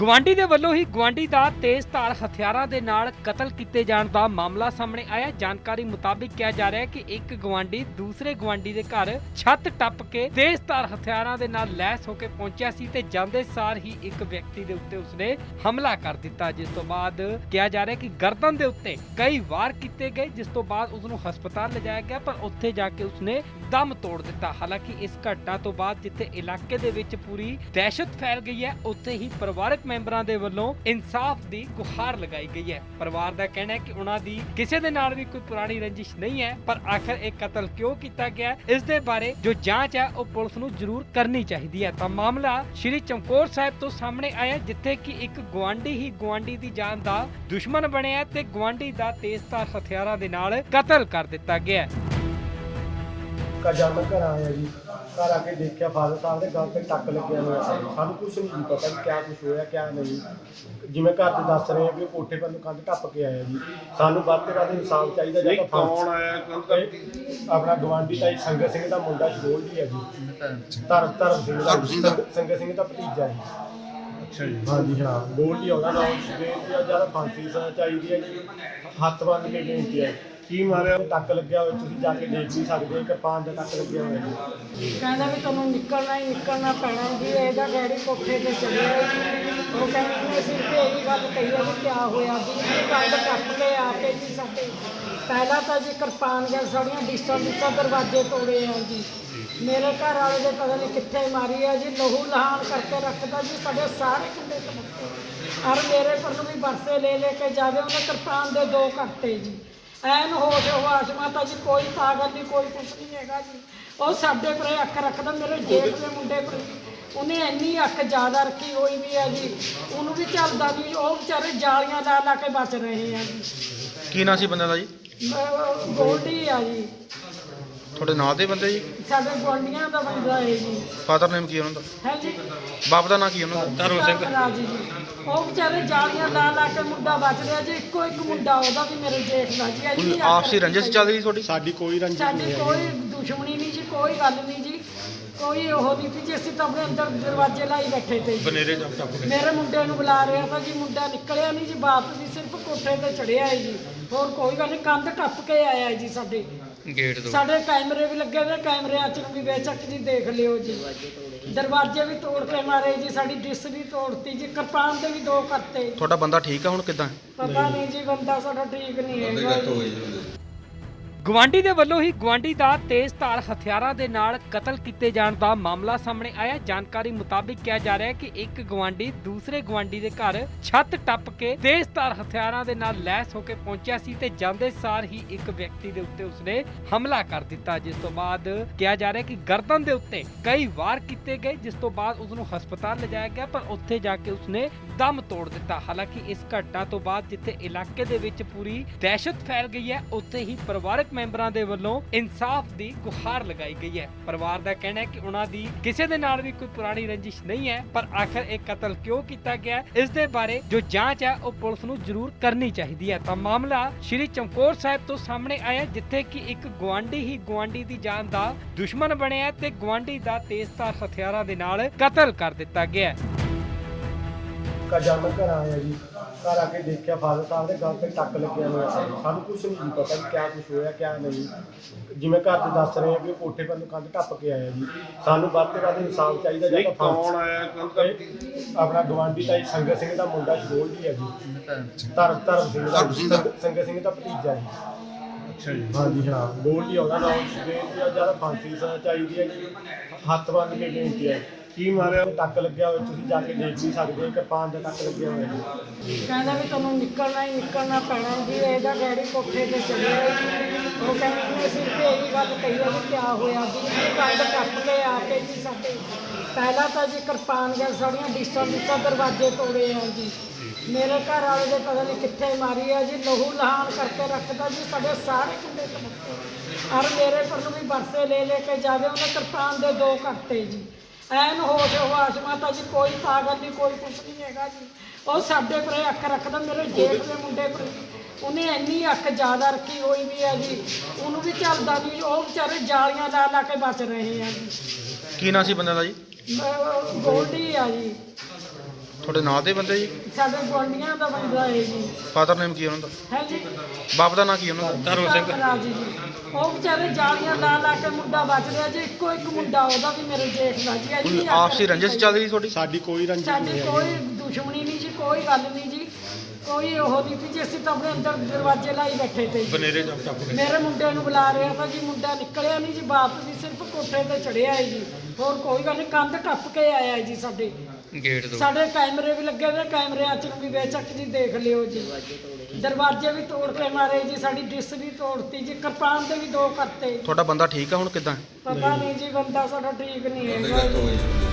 ਗਵਾਂਡੀ ਦੇ ਵੱਲੋਂ ਹੀ ਗਵਾਂਡੀ ਦਾ ਤੇਜ਼ ਧਾਰ ਹਥਿਆਰਾਂ ਦੇ ਨਾਲ ਕਤਲ ਕੀਤੇ ਜਾਣ ਦਾ ਮਾਮਲਾ ਸਾਹਮਣੇ ਆਇਆ। ਜਾਣਕਾਰੀ ਮੁਤਾਬਿਕ ਕਿਹਾ ਜਾ ਰਿਹਾ ਹੈ ਕਿ ਇੱਕ ਗਵਾਂਡੀ ਦੂਸਰੇ ਗਵਾਂਡੀ ਦੇ ਘਰ ਛੱਤ ਟੱਪ ਕੇ ਤੇਜ਼ਧਾਰ ਹਥਿਆਰਾਂ ਦੇ ਨਾਲ ਲੈਸ ਹੋ ਕੇ ਪਹੁੰਚਿਆ ਸੀ ਤੇ ਜਾਂਦੇ ਸਾਰ ਹੀ ਇੱਕ ਵਿਅਕਤੀ ਦੇ ਉੱਤੇ ਉਸਨੇ ਹਮਲਾ ਕਰ ਦਿੱਤਾ, ਜਿਸ ਤੋਂ ਬਾਅਦ ਕਿਹਾ ਜਾ ਰਿਹਾ ਹੈ ਕਿ ਗਰਦਨ ਦੇ ਉੱਤੇ ਕਈ ਵਾਰ ਕੀਤੇ ਗਏ, ਜਿਸ ਤੋਂ ਬਾਅਦ ਉਸ ਨੂੰ ਹਸਪਤਾਲ ਲਿਜਾਇਆ ਗਿਆ, ਪਰ ਉੱਥੇ ਜਾ ਕੇ ਉਸਨੇ ਦਮ ਤੋੜ ਦਿੱਤਾ। ਹਾਲਾਂਕਿ ਇਸ ਘਟਨਾ ਤੋਂ ਬਾਅਦ ਜਿੱਥੇ ਇਲਾਕੇ ਦੇ ਵਿੱਚ ਪੂਰੀ ਦਹਿਸ਼ਤ ਫੈਲ ਗਈ ਹੈ, ਉੱਥੇ ਹੀ ਪਰਿਵਾਰਕ ਮੈਂਬਰਾਂ ਦੇ ਵੱਲੋਂ ਇਨਸਾਫ ਦੀ ਗੁਹਾਰ ਲਗਾਈ ਗਈ ਹੈ। ਪਰਿਵਾਰ ਦਾ ਕਹਿਣਾ ਹੈ ਕਿ ਉਹਨਾਂ ਦੀ ਕਿਸੇ ਦੇ ਨਾਲ ਵੀ ਕੋਈ ਪੁਰਾਣੀ ਰੰਜਿਸ਼ ਨਹੀਂ ਹੈ, ਪਰ ਆਖਰ ਇਹ ਕਤਲ ਕਿਉਂ ਕੀਤਾ ਗਿਆ, ਇਸ ਦੇ ਬਾਰੇ ਜੋ ਜਾਂਚ ਹੈ, ਉਹ ਪੁਲਿਸ ਨੂੰ ਜ਼ਰੂਰ ਕਰਨੀ ਚਾਹੀਦੀ ਹੈ। ਤਾਂ ਮਾਮਲਾ ਸ਼੍ਰੀ ਚਮਕੌਰ ਸਾਹਿਬ ਤੋਂ ਸਾਹਮਣੇ ਆਇਆ ਜਿੱਥੇ ਕਿ ਇੱਕ ਗਵਾਂਢੀ ਹੀ ਗਵਾਂਢੀ ਦੀ ਜਾਨ ਦਾ ਦੁਸ਼ਮਣ ਬਣਿਆ ਤੇ ਗਵਾਂਢੀ ਦਾ ਤੇਜ਼ਧਾਰ ਹਥਿਆਰਾਂ ਦੇ ਨਾਲ ਕਤਲ ਕਰ ਦਿੱਤਾ ਗਿਆ ਹੈ। ਕਾ ਜਨਮ ਘਰ ਆਇਆ ਜੀ। ਘਰ ਆ ਕੇ ਦੇਖਿਆ ਫਾਦਰ ਸਾਹਿਬ ਦੇ ਗਲ ਤੇ ਟੱਕ ਲੱਗਿਆ ਹੋਇਆ ਸੀ। ਸਾਨੂੰ ਕੁਝ ਨਹੀਂ ਪਤਾ ਵੀ ਕਿਆ ਕੁਝ ਹੋਇਆ ਕਿਆ ਨਹੀਂ। ਜਿਵੇਂ ਘਰ ਦੇ ਦੱਸ ਰਹੇ ਆ ਕਿ ਉਹ ਕੋਠੇ ਪਰ ਨੂੰ ਕੰਧ ਟੱਪ ਕੇ ਆਇਆ ਜੀ। ਸਾਨੂੰ ਵੱਧ ਤੋਂ ਵੱਧ ਇਨਸਾਫ ਚਾਹੀਦਾ ਜਾਂ ਤਾਂ ਕੌਣ ਆਇਆ ਕੰਧ ਆਪਣਾ ਗਵਾਂਢੀ ਤਾਂ ਜੀ ਸੰਗਤ ਸਿੰਘ ਦਾ ਮੁੰਡਾ ਸ਼ਗੋਲਦੀ ਹੈ ਜੀ। ਧਰਮ ਧਰਮ ਸਿੰਘ ਦਾ ਦਾ। ਸੰਗਤ ਸਿੰਘ ਦਾ ਭਤੀਜਾ ਜੀ। ਅੱਛਾ ਜੀ। ਹਾਂਜੀ ਹਾਂ ਗੋਲਡੀ ਆਉਂਦਾ ਨਾਮ ਆ ਜ਼ਿਆਦਾ ਫਾਂਸੀ ਚਾਹੀਦੀ ਹੈ ਜੀ ਹੱਥ ਬੰਨ ਕੇ ਬੇਨਤੀ ਹੈ। ਕੀ ਮਾਰਿਆ? ਟੱਕ ਲੱਗਿਆ ਹੋਇਆ ਤੁਸੀਂ ਜਾ ਕੇ ਦੇਖ ਵੀ ਸਕਦੇ ਹੋ ਕਿਰਪਾਨ ਦਾ ਟੱਕ ਲੱਗਿਆ ਹੋਇਆ ਜੀ। ਕਹਿੰਦਾ ਵੀ ਤੁਹਾਨੂੰ ਨਿਕਲਣਾ ਹੀ ਨਿਕਲਣਾ ਪੈਣਾ ਹੈ ਜੀ, ਇਹਦਾ ਡੈਡੀ ਕੋਠੇ ਤੇ ਚੜਿਆ ਹੈ ਉਹ ਕਹਿੰਦਾ ਅਸੀਂ ਤੇ ਇਹੀ ਗੱਲ ਕਹੀ ਹੈ ਵੀ ਕਿਆ ਹੋਇਆ ਜੀ। ਇਹ ਕੰਧ ਟੱਪ ਕੇ ਆ ਕੇ ਜੀ ਸਾਡੇ, ਪਹਿਲਾਂ ਤਾਂ ਜੀ ਕਿਰਪਾਨ ਗਿਆ, ਸਾਡੀਆਂ ਡਿਸ਼ਾਂ ਡਿਸ਼ਾਂ ਦਰਵਾਜ਼ੇ ਤੋੜੇ ਆ ਜੀ। ਮੇਰੇ ਘਰ ਵਾਲੇ ਦੇ ਪਤਾ ਨਹੀਂ ਕਿੱਥੇ ਮਾਰੀ ਆ ਜੀ, ਲਹੂ ਲਹਾਨ ਕਰਕੇ ਰੱਖਦਾ ਜੀ, ਸਾਡੇ ਸਾਰੇ ਕੁੰਡੇ ਕਮੱਤੇ ਔਰ ਮੇਰੇ ਪਰ ਨੂੰ ਵੀ ਬਰਸੇ ਲੈ ਲੈ ਕੇ ਜਾਵੇ, ਉਹਨੇ ਕਿਰਪਾਨ ਦੇ ਦੋ ਕੱਟੇ ਜੀ। ਐਨ ਹੋਸ਼ ਹਵਾਸ਼ ਮਾਤਾ ਜੀ ਕੋਈ ਪਾਗਲ ਨਹੀਂ ਕੋਈ ਕੁਛ ਨਹੀਂ ਹੈਗਾ ਜੀ। ਉਹ ਸਾਡੇ ਪਰੇ ਅੱਖ ਰੱਖਦਾ ਮੇਰੇ ਜੇਠ ਦੇ ਮੁੰਡੇ ਪਰ। ਉਹਨੇ ਇੰਨੀ ਅੱਖ ਜ਼ਿਆਦਾ ਰੱਖੀ ਹੋਈ ਵੀ ਆ ਜੀ। ਉਹਨੂੰ ਵੀ ਚੱਲਦਾ ਨਹੀਂ ਉਹ ਵਿਚਾਰੇ ਜਾਲੀਆਂ ਲਾ ਲਾ ਕੇ ਬਚ ਰਹੇ ਆ ਜੀ। ਕੀ ਨਾਂ ਸੀ ਬੰਦੇ ਦਾ ਜੀ? ਗੋਲਡੀ ਆ ਜੀ। ਤੁਹਾਡੇ ਨਾਂ ਦੇ ਬੰਦੇ ਜੀ? ਸਾਡੇ ਗੋਲਡੀਆਂ ਦਾ ਬੰਦਾ ਹੈ ਜੀ। ਫਾਦਰ ਨੇਮ ਕੀ ਹੈ ਉਹਨਾਂ ਦਾ? ਹੈ ਜੀ ਬਾਪ ਦਾ ਨਾਂ ਕੀ ਹੈ ਉਹਨਾਂ ਦਾ? ਧਰਮ ਸਿੰਘ। ਜੀ। ਉਹ ਵਿਚਾਰੇ ਜਾਲੀਆਂ ਲਾ ਲਾ ਕੇ ਮੁੰਡਾ ਬਚ ਰਿਹਾ ਜੀ। ਇੱਕੋ ਇੱਕ ਮੁੰਡਾ ਉਹਦਾ ਵੀ ਮੇਰੇ ਜੇਠ ਦਾ ਜੀ। ਕੋਈ ਇੰਨੀ ਆਪਸੀ ਰੰਜਿਸ਼ ਚੱਲ ਰਹੀ ਤੁਹਾਡੀ? ਸਾਡੀ ਕੋਈ ਰੰਜਿਸ਼ ਸਾਡੀ ਕੋਈ ਦੁਸ਼ਮਣੀ ਨਹੀਂ ਜੀ ਕੋਈ ਗੱਲ ਨਹੀਂ ਜੀ। ਕੋਈ ਉਹ ਨਹੀਂ ਸੀ ਜੀ ਅਸੀਂ ਤਾਂ ਆਪਣੇ ਅੰਦਰ ਦਰਵਾਜ਼ੇ ਲਾਈ ਬੈਠੇ ਤੇ। ਬਨੇਰੇ ਜੱਪ ਟੱਪ ਮੇਰੇ ਮੁੰਡੇ ਨੂੰ ਬੁਲਾ ਰਿਹਾ ਤਾਂ ਜੀ ਮੁੰਡਾ ਨਿਕਲਿਆ ਨਹੀਂ ਜੀ ਬਾਪ ਵੀ ਸਿਰਫ ਕੋਠੇ ਤੇ ਚੜਿਆ ਹੈ ਜੀ। ਹੋਰ ਕੋਈ ਗੱਲ ਨਹੀਂ ਕੰਧ ਟੱਪ ਕੇ ਆਇਆ ਜੀ ਸਾਡੇ। ਗੇਟ ਤੋਂ। ਸਾਡੇ ਕੈਮਰੇ ਵੀ ਲੱਗੇ ਹੋਏ ਕੈਮਰਿਆਂ 'ਚ ਵੀ ਬੇਸ਼ੱਕ ਜੀ ਦੇਖ ਲਿਓ ਜੀ। ਦਰਵਾਜ਼ੇ ਵੀ ਤੋੜ ਕੇ ਮਾਰੇ ਜੀ ਸਾਡੀ ਡਿਸ ਵੀ ਤੋੜਤੀ ਜੀ ਕਿਰਪਾਨ ਦੇ ਵੀ ਦੋ ਕਰਤੇ। ਤੁਹਾਡਾ ਬੰਦਾ ਠੀਕ ਆ ਹੁਣ ਕਿਦਾਂ? ਪਤਾ ਨਹੀਂ ਜੀ ਬੰਦਾ ਸਾਡਾ ਠੀਕ ਨਹੀਂ ਹੈਗਾ ਜੀ। ਗਵਾਂਡੀ ਦੇ ਵੱਲੋਂ ਹੀ ਗਵਾਂਡੀ ਦਾ ਤੇਜ਼ਧਾਰ ਹਥਿਆਰਾਂ ਦੇ ਨਾਲ ਕਤਲ ਕੀਤੇ ਜਾਣ ਦਾ ਮਾਮਲਾ ਸਾਹਮਣੇ ਆਇਆ। ਜਾਣਕਾਰੀ ਮੁਤਾਬਿਕ ਕਿਹਾ ਜਾ ਰਿਹਾ ਹੈ ਕਿ ਇੱਕ ਗਵਾਂਡੀ ਦੂਸਰੇ ਗਵਾਂਡੀ ਦੇ ਘਰ ਛੱਤ ਟੱਪ ਕੇ ਤੇਜ਼ਧਾਰ ਹਥਿਆਰਾਂ ਦੇ ਨਾਲ ਲੈਸ ਹੋ ਕੇ ਪਹੁੰਚਿਆ ਸੀ ਤੇ ਜਾਂਦੇ ਸਾਰ ਹੀ ਇੱਕ ਵਿਅਕਤੀ ਦੇ ਉੱਤੇ ਉਸਨੇ ਹਮਲਾ ਕਰ ਦਿੱਤਾ, ਜਿਸ ਤੋਂ ਬਾਅਦ ਕਿਹਾ ਜਾ ਰਿਹਾ ਹੈ ਕਿ ਗਰਦਨ ਦੇ ਉੱਤੇ ਕਈ ਵਾਰ ਕੀਤੇ ਗਏ, ਜਿਸ ਤੋਂ ਬਾਅਦ ਉਸ ਨੂੰ ਹਸਪਤਾਲ ਲਿਜਾਇਆ ਗਿਆ, ਪਰ ਉੱਥੇ ਜਾ ਕੇ ਉਸਨੇ ਦਮ ਤੋੜ ਦਿੱਤਾ। ਹਾਲਾਂਕਿ ਇਸ ਘਟਨਾ ਤੋਂ ਬਾਅਦ ਜਿੱਥੇ ਇਲਾਕੇ ਦੇ ਵਿੱਚ ਪੂਰੀ ਦਹਿਸ਼ਤ ਫੈਲ ਗਈ ਹੈ, ਉੱਥੇ ਹੀ ਪਰਿਵਾਰਕ ਮੈਂਬਰਾਂ ਦੇ ਵੱਲੋਂ ਇਨਸਾਫ ਦੀ ਗੁਹਾਰ ਲਗਾਈ ਗਈ ਹੈ। ਪਰਿਵਾਰ ਦਾ ਕਹਿਣਾ ਹੈ ਕਿ ਉਹਨਾਂ ਦੀ ਕਿਸੇ ਦੇ ਨਾਲ ਵੀ ਕੋਈ ਪੁਰਾਣੀ ਰੰਜਿਸ਼ ਨਹੀਂ ਹੈ, ਪਰ ਆਖਰ ਇਹ ਕਤਲ ਕਿਉਂ ਕੀਤਾ ਗਿਆ ਇਸ ਦੇ ਬਾਰੇ ਜੋ ਜਾਂਚ ਹੈ, ਉਹ ਪੁਲਿਸ ਨੂੰ ਜ਼ਰੂਰ ਕਰਨੀ ਚਾਹੀਦੀ ਹੈ। ਤਾਂ ਮਾਮਲਾ ਸ਼੍ਰੀ ਚਮਕੌਰ ਸਾਹਿਬ ਤੋਂ ਸਾਹਮਣੇ ਆਇਆ, ਜਿੱਥੇ ਕਿ ਇੱਕ ਗਵਾਂਢੀ ਹੀ ਗਵਾਂਢੀ ਦੀ ਜਾਨ ਦਾ ਦੁਸ਼ਮਣ ਬਣਿਆ ਤੇ ਗਵਾਂਢੀ ਦਾ ਤੇਜ਼ਧਾਰ ਹਥਿਆਰਾਂ ਦੇ ਨਾਲ ਕਤਲ ਕਰ ਦਿੱਤਾ ਗਿਆ ਕਾ ਜਨਮ ਘਰ ਆਇਆ ਜੀ। ਘਰ ਆ ਕੇ ਦੇਖਿਆ ਫਾਦਰ ਸਾਹਿਬ ਦੇ ਗਲ ਤੇ ਟੱਕ ਲੱਗਿਆ ਹੋਇਆ ਸੀ। ਸਾਨੂੰ ਕੁਝ ਨਹੀਂ ਪਤਾ ਵੀ ਕਿਆ ਕੁਝ ਹੋਇਆ ਕਿਆ ਨਹੀਂ। ਜਿਵੇਂ ਘਰ ਦੇ ਦੱਸ ਰਹੇ ਆ ਕਿ ਉਹ ਕੋਠੇ ਪਰ ਨੂੰ ਕੰਧ ਟੱਪ ਕੇ ਆਇਆ ਜੀ। ਸਾਨੂੰ ਵੱਧ ਤੋਂ ਵੱਧ ਇਨਸਾਫ ਚਾਹੀਦਾ ਜਾਂ ਨਹੀਂ ਤਾਂ ਕੌਣ ਫਾਂਸੀ ਆਇਆ? ਕੰਧ ਇਹ ਆਪਣਾ ਗਵਾਂਢੀ ਤਾਂ ਜੀ ਸੰਗਤ ਸਿੰਘ ਦਾ ਮੁੰਡਾ ਸ਼ਗੋਲਦੀ ਹੈ ਜੀ। ਧਰਮ ਧਰਮ ਸਿੰਘ ਦਾ ਧਰਮ ਸਿੰਘ ਦਾ। ਸੰਗਤ ਸਿੰਘ ਦਾ ਭਤੀਜਾ ਜੀ। ਅੱਛਾ ਜੀ। ਹਾਂਜੀ ਹਾਂ ਗੋਲਡੀ ਆਉਂਦਾ ਨਾਮ ਆ ਜ਼ਿਆਦਾ ਫਾਂਸੀ ਸਜ਼ਾ ਚਾਹੀਦੀ ਹੈ ਜੀ। ਹੱਥ ਬੰਨ ਕੇ ਬੇਨਤੀ ਹੈ। ਕੀ ਮਾਰਿਆ? ਟੱਕ ਲੱਗਿਆ ਹੋਇਆ, ਤੁਸੀਂ ਜਾ ਕੇ ਦੇਖ ਵੀ ਸਕਦੇ ਕਿਰਪਾਨ ਦਾ ਟੱਕ ਲੱਗਿਆ ਹੋਇਆ। ਜੀ ਕਹਿੰਦਾ ਵੀ ਤੁਹਾਨੂੰ ਨਿਕਲਣਾ ਹੀ ਨਿਕਲਣਾ ਪੈਣਾ ਜੀ, ਇਹਦਾ ਡੈਡੀ ਕੋਠੇ ਤੇ ਚੜਿਆ ਉਹ ਕਹਿੰਦਾ ਵੀ ਅਸੀਂ ਤੇ ਇਹੀ ਗੱਲ ਕਹੀ ਹੈ ਵੀ ਕਿਆ ਹੋਇਆ ਜੀ ਇਹ ਕੰਧ ਟੱਪ ਕੇ ਆ ਕੇ ਜੀ ਸਾਡੇ, ਪਹਿਲਾਂ ਤਾਂ ਜੀ ਕਿਰਪਾਨ ਗਿਆ ਸਾਡੀਆਂ ਡਿਸ਼ਾਂ ਡਿਸ਼ਾਂ ਦਰਵਾਜ਼ੇ ਤੋੜੇ ਆ ਜੀ। ਮੇਰੇ ਘਰ ਵਾਲੇ ਦੇ ਪਤਾ ਨਹੀਂ ਕਿੱਥੇ ਮਾਰੀ ਆ ਜੀ, ਲਹੂ ਲਹਾਨ ਕਰਕੇ ਰੱਖਦਾ ਜੀ, ਸਾਡੇ ਸਾਰੇ ਕੁੰਡੇ ਕਮੱਤੇ ਔਰ ਮੇਰੇ ਪਰ ਨੂੰ ਵੀ ਬਰਸੇ ਲੈ ਲੈ ਕੇ ਜਾਵੇ, ਉਹਨੇ ਕਿਰਪਾਨ ਦੇ ਦੋ ਕਰਤੇ ਜੀ। ਐਨ ਹੋਸ਼ ਹਵਾਸ਼ ਮਾਤਾ ਜੀ ਕੋਈ ਪਾਗਲ ਨਹੀਂ ਕੋਈ ਕੁਛ ਨਹੀਂ ਹੈਗਾ ਜੀ। ਉਹ ਸਾਡੇ ਪਰੇ ਅੱਖ ਰੱਖਦਾ ਮੇਰੇ ਜੇਠ ਦੇ ਮੁੰਡੇ ਪਰ ਉਹਨੇ ਇੰਨੀ ਅੱਖ ਜ਼ਿਆਦਾ ਰੱਖੀ ਹੋਈ ਵੀ ਆ ਜੀ। ਉਹਨੂੰ ਵੀ ਚੱਲਦਾ ਨਹੀਂ ਉਹ ਵਿਚਾਰੇ ਜਾਲੀਆਂ ਲਾ ਲਾ ਕੇ ਬਚ ਰਹੇ ਆ ਜੀ। ਕੀ ਨਾਂ ਸੀ ਬੰਦੇ ਦਾ ਜੀ? ਗੋਲਡੀ ਆ ਜੀ। ਤੁਹਾਡੇ ਨਾਲ ਦੇ ਬੰਦੇ ਜੀ? ਸਾਡੇ ਗੁਆਂਢੀਆਂ ਦਾ ਬੰਦਾ ਹੈ ਜੀ। ਫਾਦਰ ਨੇਮ ਕੀ ਉਹਨਾਂ ਦਾ? ਹੈ ਜੀ। ਬਾਪ ਦਾ ਨਾਂ ਕੀ ਉਹਨਾਂ ਦਾ? ਧਰਮ ਸਿੰਘ। ਰਾਜੀ ਜੀ। ਉਹ ਵਿਚਾਰੇ ਜਾਲੀਆਂ ਲਾ ਲਾ ਕੇ ਮੁੰਡਾ ਬਚ ਰਿਹਾ ਜੀ। ਇੱਕੋ ਇੱਕ ਮੁੰਡਾ ਉਹਦਾ ਵੀ ਮੇਰੇ ਜੇਠ ਦਾ ਜੀ। ਕੋਈ ਇੰਨੀ ਆਪਸੀ ਰੰਜਿਸ਼ ਚੱਲ ਰਹੀ ਤੁਹਾਡੀ? ਸਾਡੀ ਕੋਈ ਰੰਜਿਸ਼ ਸਾਡੀ ਨਹੀਂ ਹੈ ਕੋਈ ਦੁਸ਼ਮਣੀ ਨਹੀਂ ਜੀ ਕੋਈ ਗੱਲ ਨਹੀਂ ਜੀ। ਕੋਈ ਉਹ ਨਹੀਂ ਸੀ ਜੀ ਅਸੀਂ ਤਾਂ ਆਪਣੇ ਅੰਦਰ ਦਰਵਾਜ਼ੇ ਲਾਈ ਬੈਠੇ ਤੇ ਬਨੇਰੇ ਮੇਰੇ ਮੁੰਡੇ ਨੂੰ ਬੁਲਾ ਰਿਹਾ ਤਾਂ ਜੀ ਮੁੰਡਾ ਨਿਕਲਿਆ ਨਹੀਂ ਜੀ। ਬਾਪ ਵੀ ਸਿਰਫ ਕੋਠੇ ਤੇ ਚੜਿਆ ਹੈ ਜੀ। ਹੋਰ ਕੋਈ ਗੱਲ ਨਹੀਂ ਕੰਧ ਟੱਪ ਕੇ ਆਇਆ ਹੈ ਜੀ ਸਾਡੇ। ਗੇਟ ਤੋਂ। ਸਾਡੇ ਕੈਮਰੇ ਵੀ ਲੱਗੇ ਹੋਏ ਕੈਮਰਿਆਂ 'ਚ ਨੂੰ ਵੀ ਬੇਸ਼ੱਕ ਜੀ ਦੇਖ ਲਿਓ ਜੀ। ਦਰਵਾਜ਼ੇ ਵੀ ਤੋੜ ਕੇ ਮਾਰੇ ਜੀ ਸਾਡੀ ਡਿਸ ਵੀ ਤੋੜਤੀ ਜੀ ਕਿਰਪਾਨ ਦੇ ਵੀ ਦੋ ਕਰਤੇ। ਤੁਹਾਡਾ ਬੰਦਾ ਠੀਕ ਆ ਹੁਣ ਕਿਦਾਂ? ਪਤਾ ਨਹੀਂ ਜੀ ਬੰਦਾ ਸਾਡਾ ਠੀਕ ਨਹੀਂ ਜੀ।